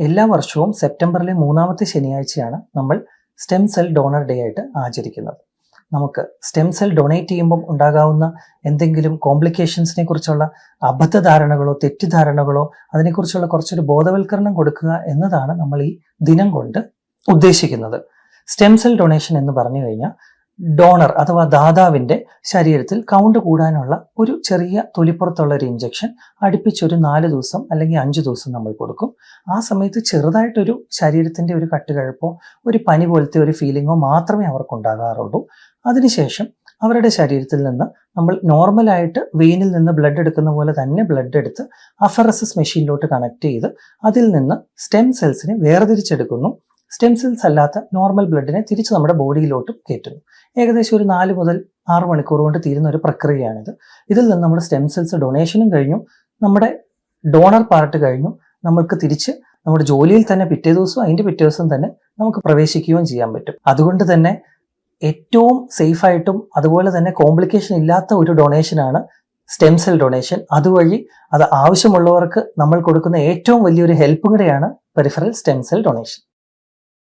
എല്ലാ വർഷവും സെപ്റ്റംബറിലെ മൂന്നാമത്തെ ശനിയാഴ്ചയാണ് നമ്മൾ സ്റ്റെം സെൽ ഡോണർ ഡേ ആയിട്ട് ആചരിക്കുന്നത്. നമുക്ക് സ്റ്റെം സെൽ ഡൊണേറ്റ് ചെയ്യുമ്പം ഉണ്ടാകാവുന്ന എന്തെങ്കിലും കോംപ്ലിക്കേഷൻസിനെ കുറിച്ചുള്ള അബദ്ധധാരണകളോ തെറ്റിദ്ധാരണകളോ അതിനെക്കുറിച്ചുള്ള കുറച്ചൊരു ബോധവൽക്കരണം കൊടുക്കുക എന്നതാണ് നമ്മൾ ഈ ദിനം കൊണ്ട് ഉദ്ദേശിക്കുന്നത്. സ്റ്റെം സെൽ ഡൊണേഷൻ എന്ന് പറഞ്ഞു കഴിഞ്ഞാൽ ഡോണർ അഥവാ ദാതാവിന്റെ ശരീരത്തിൽ കൗണ്ട് കൂടാനുള്ള ഒരു ചെറിയ തൊലിപ്പുറത്തുള്ള ഒരു ഇഞ്ചക്ഷൻ അടുപ്പിച്ചൊരു നാല് ദിവസം അല്ലെങ്കിൽ അഞ്ച് ദിവസം നമ്മൾ കൊടുക്കും. ആ സമയത്ത് ചെറുതായിട്ടൊരു ശരീരത്തിന്റെ ഒരു കട്ടുകഴപ്പോ ഒരു പനി പോലത്തെ ഒരു ഫീലിങ്ങോ മാത്രമേ അവർക്ക് ഉണ്ടാകാറുള്ളൂ അതിനുശേഷം അവരുടെ ശരീരത്തിൽ നിന്ന് നമ്മൾ നോർമലായിട്ട് വെയിനിൽ നിന്ന് ബ്ലഡ് എടുക്കുന്ന പോലെ തന്നെ ബ്ലഡ് എടുത്ത് അഫറസസ് മെഷീനിലോട്ട് കണക്ട് ചെയ്ത് അതിൽ നിന്ന് സ്റ്റെം സെൽസിനെ വേർതിരിച്ചെടുക്കുന്നു. സ്റ്റെം സെൽസ് അല്ലാത്ത നോർമൽ ബ്ലഡിനെ തിരിച്ച് നമ്മുടെ ബോഡിയിലോട്ട് കയറ്റുന്നു. ഏകദേശം ഒരു നാല് മുതൽ ആറ് മണിക്കൂർ കൊണ്ട് തീരുന്ന ഒരു പ്രക്രിയയാണിത്. ഇതിൽ നിന്ന് നമ്മുടെ സ്റ്റെം സെൽസ് ഡൊണേഷനും കഴിഞ്ഞു. നമ്മുടെ ഡോണർ പാർട്ട് കഴിഞ്ഞു. നമ്മൾക്ക് തിരിച്ച് നമ്മുടെ ജോലിയിൽ തന്നെ പിറ്റേ ദിവസവും അതിന്റെ പിറ്റേ ദിവസം തന്നെ നമുക്ക് പ്രവേശിക്കുകയും ചെയ്യാൻ പറ്റും. അതുകൊണ്ട് തന്നെ ഏറ്റവും സേഫായിട്ടും അതുപോലെ തന്നെ കോംപ്ലിക്കേഷൻ ഇല്ലാത്ത ഒരു ഡൊണേഷനാണ് സ്റ്റെം സെൽ ഡൊണേഷൻ അതുവഴി അത് ആവശ്യമുള്ളവർക്ക് നമ്മൾ കൊടുക്കുന്ന ഏറ്റവും വലിയൊരു ഹെൽപ്പ് കൂടെയാണ് പെരിഫറൽ സ്റ്റെം സെൽ ഡൊണേഷൻ